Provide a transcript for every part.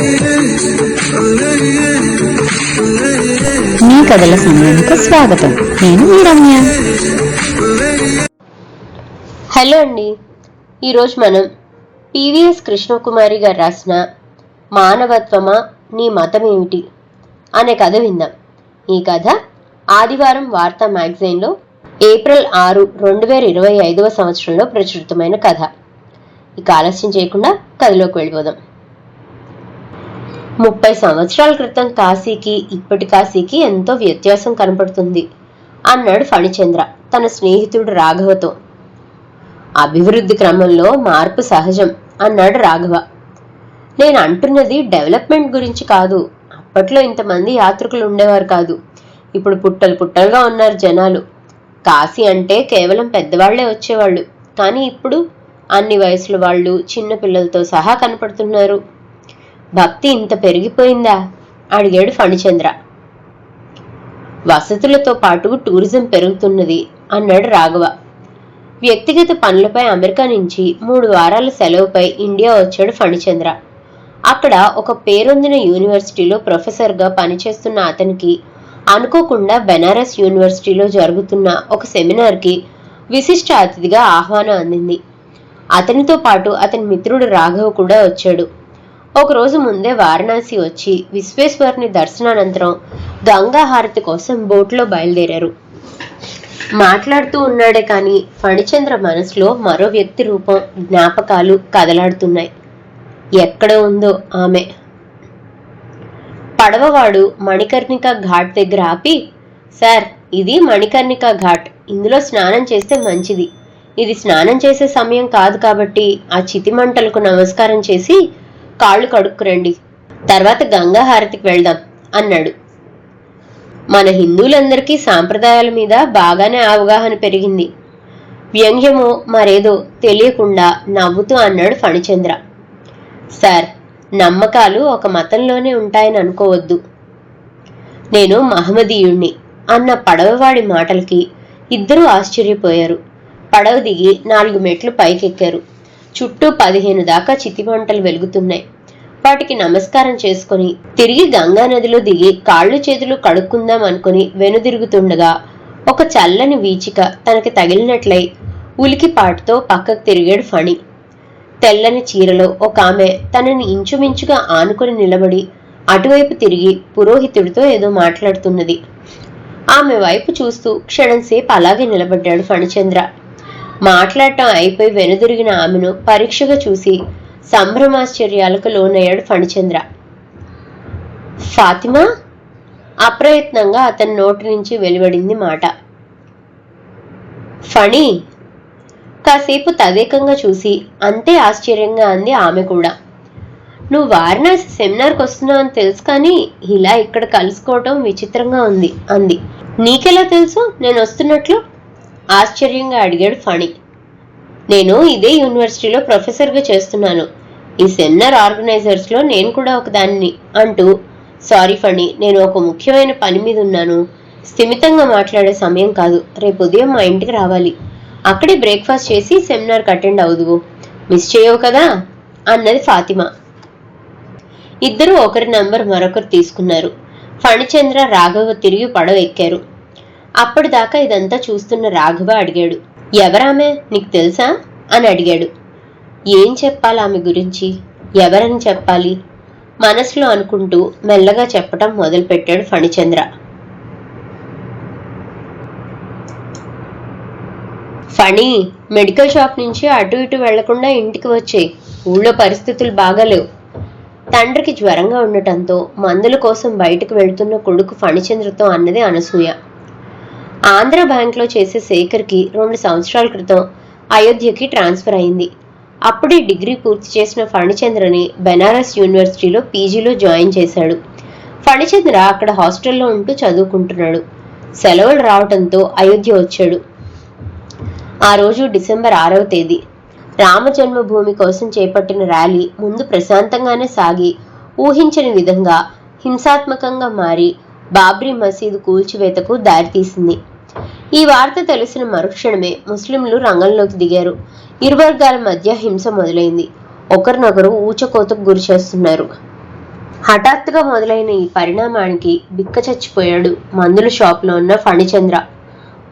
మీ కథల సమయానికి స్వాగతం. నేను మీ రమ్య. హలో అండి. ఈరోజు మనం పివిఎస్ కృష్ణకుమారి గారు రాసిన మానవత్వమా నీ మతం ఏమిటి అనే కథ విందాం. ఈ కథ ఆదివారం వార్తా మ్యాగజైన్లో ఏప్రిల్ ఆరు రెండు వేల ఇరవై ఐదవ సంవత్సరంలో ప్రచురితమైన కథ. ఇక ఆలస్యం చేయకుండా కథలోకి వెళ్ళిపోదాం. ముప్పై సంవత్సరాల క్రితం కాశీకి ఇప్పటి కాశీకి ఎంతో వ్యత్యాసం కనపడుతుంది అన్నాడు ఫణిచంద్ర తన స్నేహితుడు రాఘవతో. అభివృద్ధి క్రమంలో మార్పు సహజం అన్నాడు రాఘవ. నేను అంటున్నది డెవలప్మెంట్ గురించి కాదు అప్పట్లో ఇంతమంది యాత్రికులు ఉండేవారు కాదు. ఇప్పుడు పుట్టలు పుట్టలుగా ఉన్నారు జనాలు. కాశీ అంటే కేవలం పెద్దవాళ్ళే వచ్చేవాళ్ళు కానీ ఇప్పుడు అన్ని వయసుల వాళ్ళు చిన్న పిల్లలతో సహా కనపడుతున్నారు. భక్తి ఇంత పెరిగిపోయిందా? అడిగాడు ఫణిచంద్ర. వసతులతో పాటు టూరిజం పెరుగుతున్నది అన్నాడు రాఘవ. వ్యక్తిగత పనులపై అమెరికా నుంచి మూడు వారాల సెలవుపై ఇండియా వచ్చాడు ఫణిచంద్ర. అక్కడ ఒక పేరొందిన యూనివర్సిటీలో ప్రొఫెసర్గా పనిచేస్తున్న అతనికి అనుకోకుండా బెనారస్ యూనివర్సిటీలో జరుగుతున్న ఒక సెమినార్కి విశిష్ట అతిథిగా ఆహ్వానం అందింది. అతనితో పాటు అతని మిత్రుడు రాఘవ్ కూడా వచ్చాడు. ఒకరోజు ముందే వారణాసి వచ్చి విశ్వేశ్వరుని దర్శనానంతరం గంగా హారతి కోసం బోట్లో బయలుదేరారు. మాట్లాడుతూ ఉన్నాడే కానీ ఫణిచంద్ర మనసులో మరో వ్యక్తి రూపం జ్ఞాపకాలు కదలాడుతున్నాయి. ఎక్కడ ఉందో ఆమె. పడవవాడు మణికర్ణిక ఘాట్ దగ్గర ఆపి సార్ ఇది మణికర్ణిక ఘాట్. ఇందులో స్నానం చేస్తే మంచిది. ఇది స్నానం చేసే సమయం కాదు కాబట్టి ఆ చితిమంటలకు నమస్కారం చేసి కాళ్ళు కడుక్కురండి. తర్వాత గంగా హారతికి వెళ్దాం అన్నాడు. మన హిందువులందరికీ సాంప్రదాయాల మీద బాగానే అవగాహన పెరిగింది. వ్యంగ్యమో మరేదో తెలియకుండా నవ్వుతూ అన్నాడు ఫణిచంద్ర. సార్ నమ్మకాలు ఒక మతంలోనే ఉంటాయని అనుకోవద్దు. నేను మహమ్మదీయుణ్ణి అన్న పడవవాడి మాటలకి ఇద్దరూ ఆశ్చర్యపోయారు. పడవ దిగి నాలుగు మెట్లు పైకెక్కారు. చుట్టూ పదిహేను దాకా చితిమంటలు వెలుగుతున్నాయి. వాటికి నమస్కారం చేసుకుని తిరిగి గంగా నదిలో దిగి కాళ్ళు చేతులు కడుక్కుందాం అనుకుని వెనుదిరుగుతుండగా ఒక చల్లని వీచిక తనకి తగిలినట్లయి ఉలికిపాటుతో పక్కకు తిరిగాడు ఫణి. తెల్లని చీరలో ఒక ఆమె తనని ఇంచుమించుగా ఆనుకుని నిలబడి అటువైపు తిరిగి పురోహితుడితో ఏదో మాట్లాడుతున్నది. ఆమె వైపు చూస్తూ క్షణంసేపు అలాగే నిలబడ్డాడు ఫణిచంద్ర. మాట్లాడటం అయిపోయి వెనుదిరిగిన ఆమెను పరీక్షగా చూసి సంభ్రమాశ్చర్యాలకు లోనయ్యాడు ఫణిచంద్ర. ఫాతిమా? అప్రయత్నంగా అతని నోటి నుంచి వెలువడింది మాట. ఫణి? కాసేపు తదేకంగా చూసి అంతే ఆశ్చర్యంగా అంది ఆమె కూడా. నువ్వు వారణాసి సెమినార్కి వస్తున్నావు అని తెలుసు కానీ ఇలా ఇక్కడ కలుసుకోవటం విచిత్రంగా ఉంది అంది. నీకెలా తెలుసు? నేను వస్తున్నట్లు? ఆశ్చర్యంగా అడిగాడు ఫణి. నేను ఇదే యూనివర్సిటీలో ప్రొఫెసర్గా చేస్తున్నాను. ఈ సెమినార్ ఆర్గనైజర్స్లో నేను కూడా ఒక దానిని అంటూ సారీ ఫణి నేను ఒక ముఖ్యమైన పని మీద ఉన్నాను. స్థిమితంగా మాట్లాడే సమయం కాదు. రేపు ఉదయం మా ఇంటికి రావాలి. అక్కడే బ్రేక్ఫాస్ట్ చేసి సెమినార్కి అటెండ్ అవుదువు. మిస్ చేయవు కదా? అన్నది ఫాతిమా. ఇద్దరు ఒకరి నంబర్ మరొకరు తీసుకున్నారు. ఫణిచంద్ర రాఘవ తిరిగి పడవ ఎక్కారు. అప్పటిదాకా ఇదంతా చూస్తున్న రాఘవ అడిగాడు. ఎవరామె? నీకు తెలుసా? అని అడిగాడు. ఏం చెప్పాలి ఆమె గురించి? ఎవరని చెప్పాలి? మనసులో అనుకుంటూ మెల్లగా చెప్పటం మొదలుపెట్టాడు ఫణిచంద్ర. ఫణి మెడికల్ షాప్ నుంచి అటు ఇటు వెళ్ళకుండా ఇంటికి వచ్చే ఊళ్ళో పరిస్థితులు బాగాలేవు. తండ్రికి జ్వరంగా ఉండటంతో మందుల కోసం బయటకు వెళ్తున్న కొడుకు ఫణిచంద్రతో అన్నది అనసూయ. ఆంధ్ర బ్యాంక్లో చేసే శేఖర్కి రెండు సంవత్సరాల క్రితం అయోధ్యకి ట్రాన్స్ఫర్ అయింది. అప్పుడే డిగ్రీ పూర్తి చేసిన ఫణిచంద్రని బెనారస్ యూనివర్సిటీలో పీజీలో జాయిన్ చేశాడు. ఫణిచంద్ర అక్కడ హాస్టల్లో ఉంటూ చదువుకుంటున్నాడు. సెలవులు రావడంతో అయోధ్య వచ్చాడు. ఆ రోజు డిసెంబర్ ఆరవ తేదీ. రామజన్మభూమి కోసం చేపట్టిన ర్యాలీ ముందు ప్రశాంతంగానే సాగి ఊహించని విధంగా హింసాత్మకంగా మారి బాబ్రీ మసీదు కూల్చివేతకు దారితీసింది. ఈ వార్త తెలిసిన మరుక్షణమే ముస్లింలు రంగంలోకి దిగారు. ఇరు వర్గాల మధ్య హింస మొదలైంది. ఒకరినొకరు ఊచకోతకు గురి చేస్తున్నారు. హఠాత్తుగా మొదలైన ఈ పరిణామానికి బిక్క చచ్చిపోయాడు మందుల షాప్లో ఉన్న ఫణిచంద్ర.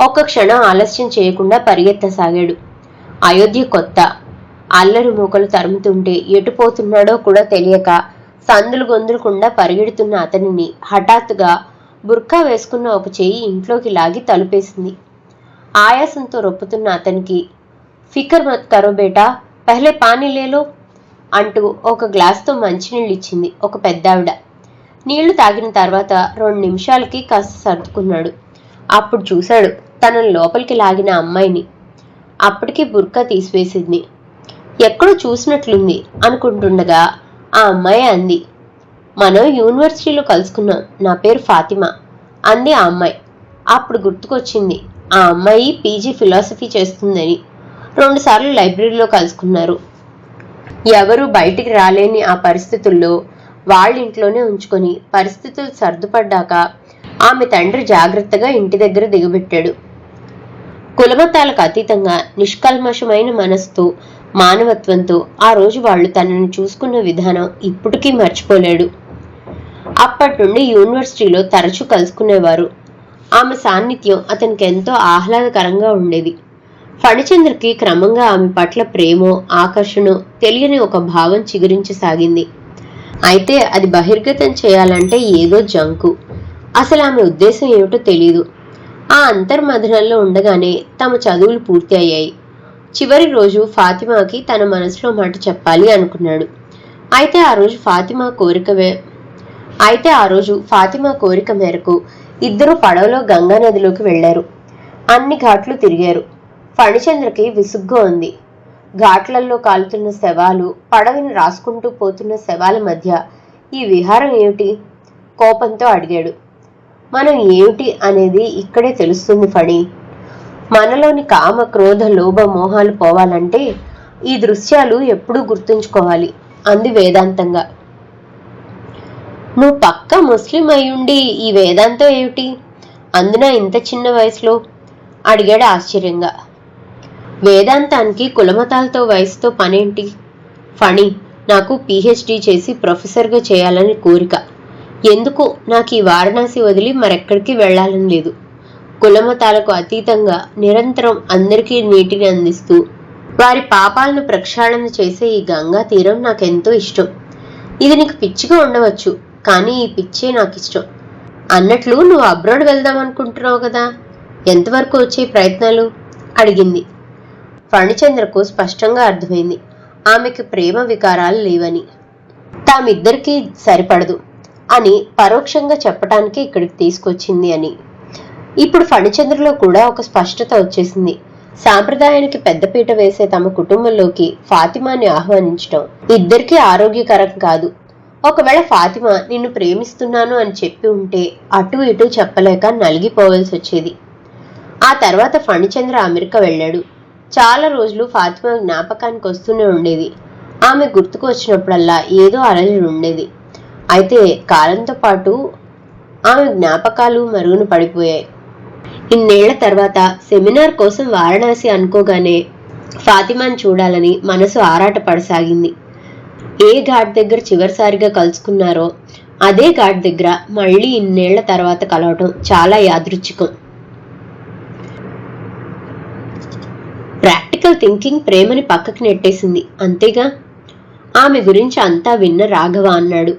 ఒక్క క్షణం ఆలస్యం చేయకుండా పరిగెత్తసాగాడు. అయోధ్య కొత్త. అల్లరి మూకలు తరుముతుంటే ఎటుపోతున్నాడో కూడా తెలియక సందులు గొందులకుండా పరిగెడుతున్న అతనిని హఠాత్తుగా బుర్కా వేసుకున్న ఒక చెయ్యి ఇంట్లోకి లాగి తలుపేసింది. ఆయాసంతో రొప్పుతున్న అతనికి ఫికర్ మత్ కరో బేటా పహలే పానీ లేలో? అంటూ ఒక గ్లాస్తో మంచినీళ్ళు ఇచ్చింది ఒక పెద్దావిడ. నీళ్ళు తాగిన తర్వాత రెండు నిమిషాలకి కాస్త సర్దుకున్నాడు. అప్పుడు చూశాడు తనను లోపలికి లాగిన అమ్మాయిని. అప్పటికి బుర్కా తీసివేసింది. ఎక్కడో చూసినట్లుంది అనుకుంటుండగా ఆ అమ్మాయి అంది. మనం యూనివర్సిటీలో కలుసుకున్నాం. నా పేరు ఫాతిమా. అంది ఆ అమ్మాయి. అప్పుడు గుర్తుకొచ్చింది ఆ అమ్మాయి పీజీ ఫిలాసఫీ చేస్తుందని. రెండుసార్లు లైబ్రరీలో కలుసుకున్నారు. ఎవరు బయటికి రాలేని ఆ పరిస్థితుల్లో వాళ్ళ ఇంట్లోనే ఉంచుకొని పరిస్థితులు సర్దుపడ్డాక ఆమె తండ్రి జాగ్రత్తగా ఇంటి దగ్గర దిగబెట్టాడు. కులమతాలకు అతీతంగా నిష్కల్మషమైన మనసుతో మానవత్వంతో ఆ రోజు వాళ్ళు తనను చూసుకున్న విధానం ఇప్పటికీ మర్చిపోలేడు. అప్పటి నుండి యూనివర్సిటీలో తరచూ కలుసుకునేవారు. ఆమె సాన్నిధ్యం అతనికి ఎంతో ఆహ్లాదకరంగా ఉండేది. ఫణిచంద్రకి క్రమంగా ఆమె పట్ల ప్రేమో ఆకర్షణ తెలియని ఒక భావం చిగురించసాగింది. అయితే అది బహిర్గతం చేయాలంటే ఏదో జంకు. అసలు ఆమె ఉద్దేశం ఏమిటో తెలియదు ఆ అంతర్మథనంలో ఉండగానే తమ చదువులు పూర్తి అయ్యాయి చివరి రోజు ఫాతిమాకి తన మనసులో మాట చెప్పాలి అనుకున్నాడు. అయితే ఆ రోజు ఫాతిమా కోరిక అయితే ఆ రోజు ఫాతిమా కోరిక మేరకు ఇద్దరు పడవలో గంగా నదిలోకి వెళ్ళారు అన్ని ఘాట్లు తిరిగారు. ఫణిచంద్రకి విసుగ్గా ఉంది. ఘాట్లల్లో కాలుతున్న శవాలు పడవని రాసుకుంటూ పోతున్న శవాల మధ్య ఈ విహారం ఏమిటి? కోపంతో అడిగాడు. మనం ఏమిటి అనేది ఇక్కడే తెలుస్తుంది ఫణి. మనలోని కామ క్రోధ లోభ మోహాలు పోవాలంటే ఈ దృశ్యాలు ఎప్పుడూ గుర్తుంచుకోవాలి. అంది వేదాంతంగా. నువ్వు పక్క ముస్లిం అయ్యుండి ఈ వేదాంతం ఏమిటి? అందున ఇంత చిన్న వయసులో? అడిగాడు ఆశ్చర్యంగా. వేదాంతానికి కులమతాలతో వయసుతో పనేంటి? ఫణి నాకు పిహెచ్డి చేసి ప్రొఫెసర్గా చేయాలని కోరిక. ఎందుకు నాకు ఈ వారణాసి వదిలి మరెక్కడికి వెళ్ళాలని లేదు. కులమతాలకు అతీతంగా నిరంతరం అందరికీ నీటిని అందిస్తూ వారి పాపాలను ప్రక్షాళన చేసే ఈ గంగా తీరం నాకెంతో ఇష్టం. ఇది నీకు పిచ్చిగా ఉండవచ్చు. కానీ ఈ పిచ్చే నాకు ఇష్టం అన్నట్లు నువ్వు అబ్రాడ్ వెళ్దాం అనుకుంటున్నావు కదా? ఎంతవరకు వచ్చే ప్రయత్నాలు? అడిగింది. ఫణిచంద్రకు స్పష్టంగా అర్థమైంది. ఆమెకు ప్రేమ వికారాలు లేవని. తామిద్దరికీ సరిపడదు అని పరోక్షంగా చెప్పటానికి ఇక్కడికి తీసుకొచ్చింది అని. ఇప్పుడు ఫణిచంద్రలో కూడా ఒక స్పష్టత వచ్చేసింది. సాంప్రదాయానికి పెద్దపీట వేసే తమ కుటుంబంలోకి ఫాతిమాని ఆహ్వానించడం ఇద్దరికీ ఆరోగ్యకరం కాదు. ఒకవేళ ఫాతిమా నిన్ను ప్రేమిస్తున్నాను అని చెప్పి ఉంటే అటు ఇటు చెప్పలేక నలిగిపోవాల్సి వచ్చేది. ఆ తర్వాత ఫణిచంద్ర అమెరికా వెళ్ళాడు. చాలా రోజులు ఫాతిమా జ్ఞాపకానికి వస్తూనే ఉండేది. ఆమె గుర్తుకు వచ్చినప్పుడల్లా ఏదో అలజడి ఉండేది. అయితే కాలంతో పాటు ఆమె జ్ఞాపకాలు మరుగున పడిపోయాయి. ఇన్నేళ్ళ తర్వాత సెమినార్ కోసం వారణాసి అనుకోగానే ఫాతిమాను చూడాలని మనసు ఆరాటపడసాగింది. ఏ ఘాట్ దగ్గర చివరిసారిగా కలుసుకున్నారో అదే ఘాట్ దగ్గర మళ్ళీ ఇన్నేళ్ళ తర్వాత కలవటం చాలా యాదృచ్ఛికం. ప్రాక్టికల్ థింకింగ్ ప్రేమని పక్కకి నెట్టేసింది. అంతేగా? ఆమె గురించి అంతా విన్న రాఘవ అన్నాడు.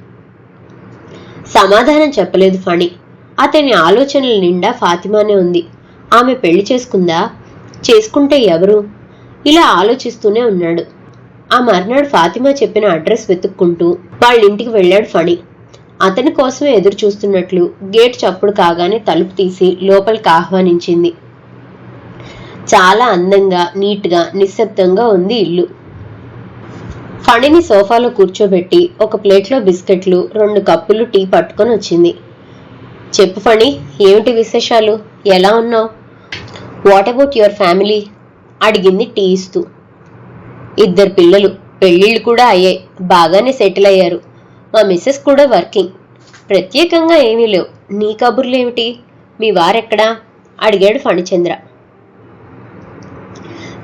సమాధానం చెప్పలేదు ఫణి. అతని ఆలోచనల నిండా ఫాతిమానే ఉంది. ఆమె పెళ్ళి చేసుకుందా? చేసుకుంటే ఎవరు? ఇలా ఆలోచిస్తూనే ఉన్నాడు. ఆ మర్నాడు ఫాతిమా చెప్పిన అడ్రస్ వెతుక్కుంటూ వాళ్ళ ఇంటికి వెళ్ళాడు ఫణి. అతని కోసమే ఎదురు చూస్తున్నట్లు గేట్ చప్పుడు కాగానే తలుపు తీసి లోపలికి ఆహ్వానించింది. చాలా అందంగా నీట్గా నిశ్శబ్దంగా ఉంది ఇల్లు. ఫణిని సోఫాలో కూర్చోబెట్టి ఒక ప్లేట్లో బిస్కెట్లు రెండు కప్పులు టీ పట్టుకొని వచ్చింది. చెప్పు ఫణి ఏమిటి విశేషాలు? ఎలా ఉన్నావు? వాట్ అబౌట్ యువర్ ఫ్యామిలీ అడిగింది టీ ఇస్తూ. ఇద్దరు పిల్లలు పెళ్ళిళ్ళు కూడా అయ్యాయి. బాగానే సెటిల్ అయ్యారు. మా మిస్సెస్ కూడా వర్కింగ్. ప్రత్యేకంగా ఏమీ లేవు. నీ కబుర్లేమిటి మీ వారెక్కడా? అడిగాడు ఫణిచంద్ర.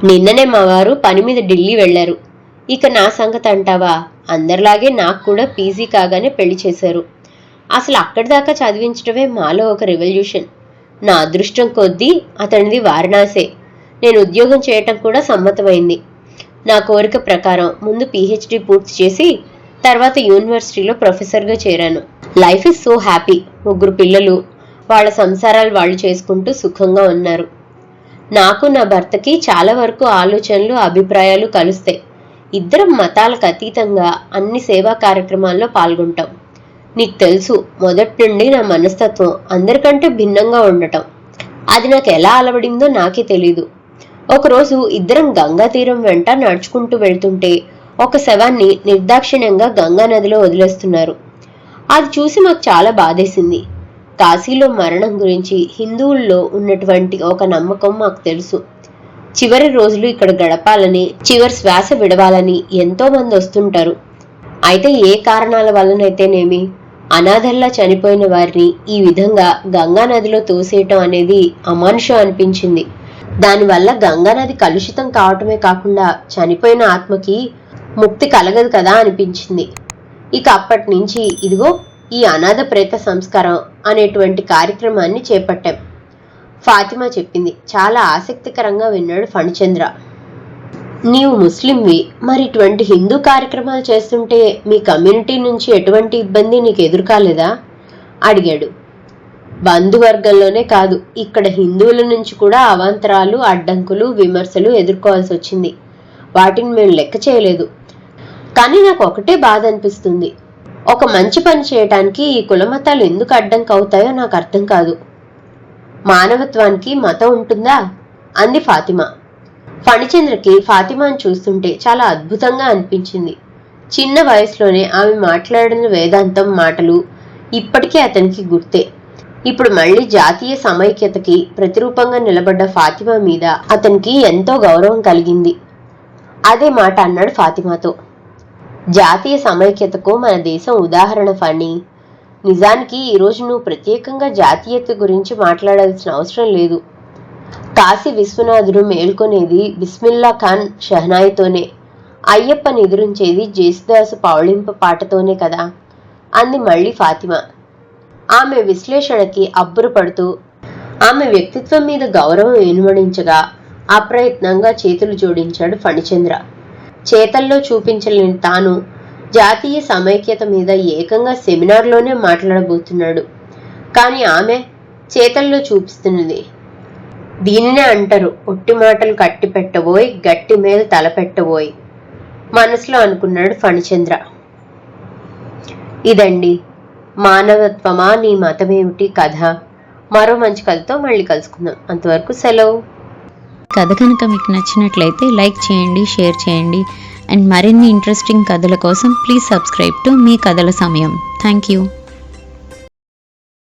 నిన్ననే మా వారు పని మీద ఢిల్లీ వెళ్ళారు ఇక నా సంగతి అంటావా? అందరిలాగే నాకు కూడా పీజీ కాగానే పెళ్ళి చేశారు. అసలు అక్కడి దాకా చదివించడమే మాలో ఒక రెవల్యూషన్. నా అదృష్టం కొద్దీ అతనిది వారణాసే. నేను ఉద్యోగం చేయటం కూడా సమ్మతమైంది. నా కోరిక ప్రకారం ముందు పీహెచ్డీ పూర్తి చేసి తర్వాత యూనివర్సిటీలో ప్రొఫెసర్గా చేరాను. Life is so happy. ముగ్గురు పిల్లలు వాళ్ళ సంసారాలు వాళ్ళు చేసుకుంటూ సుఖంగా ఉన్నారు. నాకు నా భర్తకి చాలా వరకు ఆలోచనలు అభిప్రాయాలు కలుస్తాయి. ఇద్దరం మతాలకు అతీతంగా అన్ని సేవా కార్యక్రమాల్లో పాల్గొంటాం. నీకు తెలుసు మొదటి నుండి నా మనస్తత్వం అందరికంటే భిన్నంగా ఉండటం. అది నాకు ఎలా అలవడిందో నాకే తెలీదు. ఒకరోజు ఇద్దరం గంగా తీరం వెంట నడుచుకుంటూ వెళ్తుంటే ఒక శవాన్ని నిర్దాక్షిణ్యంగా గంగా నదిలో వదిలేస్తున్నారు. అది చూసి మాకు చాలా బాధేసింది. కాశీలో మరణం గురించి హిందువుల్లో ఉన్నటువంటి ఒక నమ్మకం మాకు తెలుసు. చివరి రోజులు ఇక్కడ గడపాలని చివరి శ్వాస విడవాలని ఎంతో మంది వస్తుంటారు. అయితే ఏ కారణాల వల్లనైతేనేమి? అనాథల్లా చనిపోయిన వారిని ఈ విధంగా గంగా నదిలో తోసేయటం అనేది అమానుషం అనిపించింది. దానివల్ల గంగా నది కలుషితం కావటమే కాకుండా చనిపోయిన ఆత్మకి ముక్తి కలగదు కదా అనిపించింది. ఇక అప్పటి నుంచి ఇదిగో ఈ అనాథ ప్రేత సంస్కారం అనేటువంటి కార్యక్రమాన్ని చేపట్టాం. ఫాతిమా చెప్పింది. చాలా ఆసక్తికరంగా విన్నాడు ఫణిచంద్ర. నీవు ముస్లింవి మరి ఇటువంటి హిందూ కార్యక్రమాలు చేస్తుంటే మీ కమ్యూనిటీ నుంచి ఎటువంటి ఇబ్బంది నీకు ఎదురుకాలేదా? అడిగాడు. బంధువర్గంలోనే కాదు ఇక్కడ హిందువుల నుంచి కూడా అవాంతరాలు అడ్డంకులు విమర్శలు ఎదుర్కోవాల్సి వచ్చింది. వాటిని మేము లెక్క చేయలేదు. కానీ నాకు ఒకటే బాధ అనిపిస్తుంది. ఒక మంచి పని చేయటానికి ఈ కులమతాలు ఎందుకు అడ్డంకి అవుతాయో నాకు అర్థం కాదు. మానవత్వానికి మతం ఉంటుందా? అంది ఫాతిమా. ఫణిచంద్రకి ఫాతిమాను చూస్తుంటే చాలా అద్భుతంగా అనిపించింది. చిన్న వయసులోనే ఆమె మాట్లాడిన వేదాంతం మాటలు ఇప్పటికీ అతనికి గుర్తే. ఇప్పుడు మళ్ళీ జాతీయ సమైక్యతకి ప్రతిరూపంగా నిలబడ్డ ఫాతిమా మీద అతనికి ఎంతో గౌరవం కలిగింది. అదే మాట అన్నాడు ఫాతిమాతో. జాతీయ సమైక్యతకు మన దేశం ఉదాహరణ ఫణి. నిజానికి ఈరోజు నువ్వు ప్రత్యేకంగా జాతీయత గురించి మాట్లాడాల్సిన అవసరం లేదు. కాశీ విశ్వనాథుడు మేల్కొనేది బిస్మిల్లా ఖాన్ షహనాయితోనే అయ్యప్పని ఎదురించేది జేసుదాసు పౌళింప పాటతోనే కదా? అంది మళ్ళీ ఫాతిమా. ఆమె విశ్లేషణకి అబ్బురపడుతూ ఆమె వ్యక్తిత్వం మీద గౌరవం వెనుమడించగా అప్రయత్నంగా చేతులు జోడించాడు ఫణిచంద్ర. చేతల్లో చూపించలేని తాను జాతీయ సమైక్యత మీద ఏకంగా సెమినార్లోనే మాట్లాడబోతున్నాడు. కానీ ఆమె చేతల్లో చూపిస్తున్నది. దీనినే అంటారు ఒట్టి మాటలు కట్టి పెట్టబోయ్ గట్టి మీద తల పెట్టబోయ్ మనసులో అనుకున్నాడు ఫణిచంద్ర. ఇదండి మానవత్వమా? నీ మతమేమిటి? కథ. మరో మంచి కథతో మళ్ళీ కలుసుకుందాం. అంతవరకు సెలవు. కథ కనుక మీకు నచ్చినట్లయితే లైక్ చేయండి షేర్ చేయండి. అండ్ మరిన్ని ఇంట్రెస్టింగ్ కథల కోసం ప్లీజ్ సబ్స్క్రైబ్ టు మీ కథల సమయం. Thank you.